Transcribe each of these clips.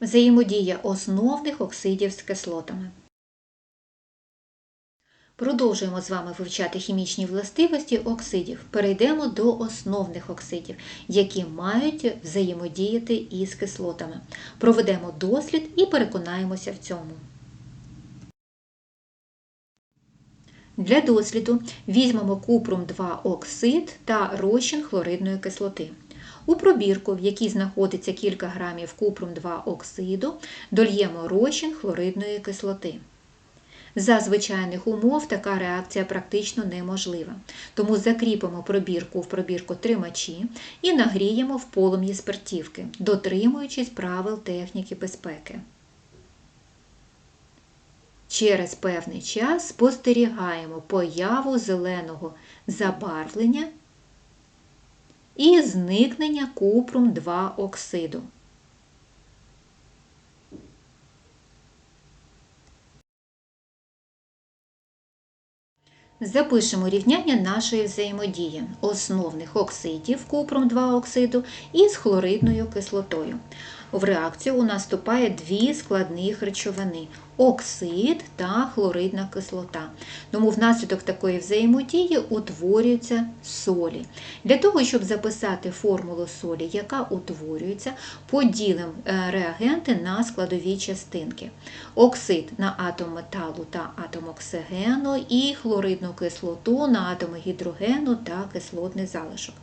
Взаємодія основних оксидів з кислотами. Продовжуємо з вами вивчати хімічні властивості оксидів. Перейдемо до основних оксидів, які мають взаємодіяти із кислотами. Проведемо дослід і переконаємося в цьому. Для досліду візьмемо купрум 2 оксид та розчин хлоридної кислоти. У пробірку, в якій знаходиться кілька грамів купрум 2 оксиду, дольємо розчин хлоридної кислоти. За звичайних умов така реакція практично неможлива, тому закріпимо пробірку в пробірку тримачі і нагріємо в полум'ї спиртівки, дотримуючись правил техніки безпеки. Через певний час спостерігаємо появу зеленого забарвлення і зникнення купрум 2 оксиду. Запишемо рівняння нашої взаємодії основних оксидів купрум 2 оксиду із хлоридною кислотою. В реакцію у нас дві складних речовини оксид та хлоридна кислота. Тому внаслідок такої взаємодії утворюються солі. Для того, щоб записати формулу солі, яка утворюється, поділимо реагенти на складові частинки. Оксид на атом металу та атом оксигену і хлоридну кислоту на атоми гідрогену та кислотний залишок.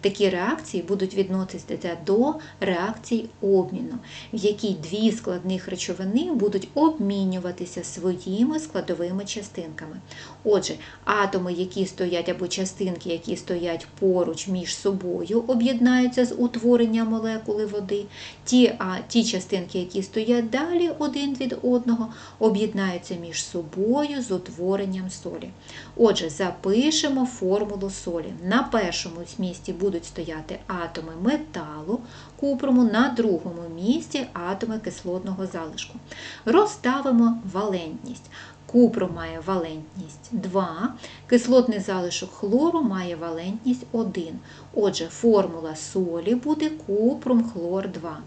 Такі реакції будуть відноситися до реакцій обміну, в якій дві складних речовини будуть обмінюватися своїми складовими частинками. Отже, атоми, які стоять або частинки, які стоять поруч між собою, об'єднаються з утворенням молекули води. Ті, а ті частинки, які стоять далі один від одного, об'єднаються між собою з утворенням солі. Отже, запишемо формулу солі. На першому місці будуть стояти атоми металу, купруму, на другому місці атоми кислотного залишку. Розставимо валентність. Купру має валентність 2, кислотний залишок хлору має валентність 1. Отже, формула солі буде купрум хлор 2.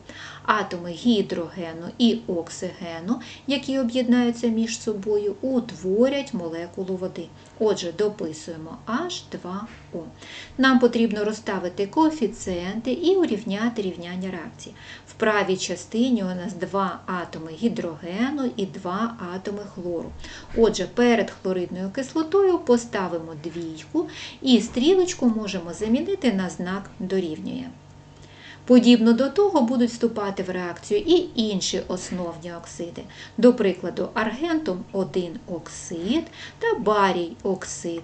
Атоми гідрогену і оксигену, які об'єднаються між собою, утворять молекулу води. Отже, дописуємо H2O. Нам потрібно розставити коефіцієнти і урівняти рівняння реакції. В правій частині у нас два атоми гідрогену і два атоми хлору. Отже, перед хлоридною кислотою поставимо двійку і стрілочку можемо замінити на знак дорівнює. Подібно до того будуть вступати в реакцію і інші основні оксиди. До прикладу, аргентум 1 оксид та барій оксид.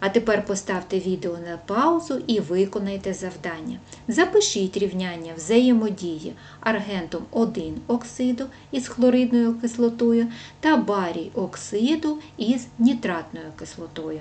А тепер поставте відео на паузу і виконайте завдання. Запишіть рівняння взаємодії аргентум 1 оксиду із хлоридною кислотою та барій оксиду із нітратною кислотою.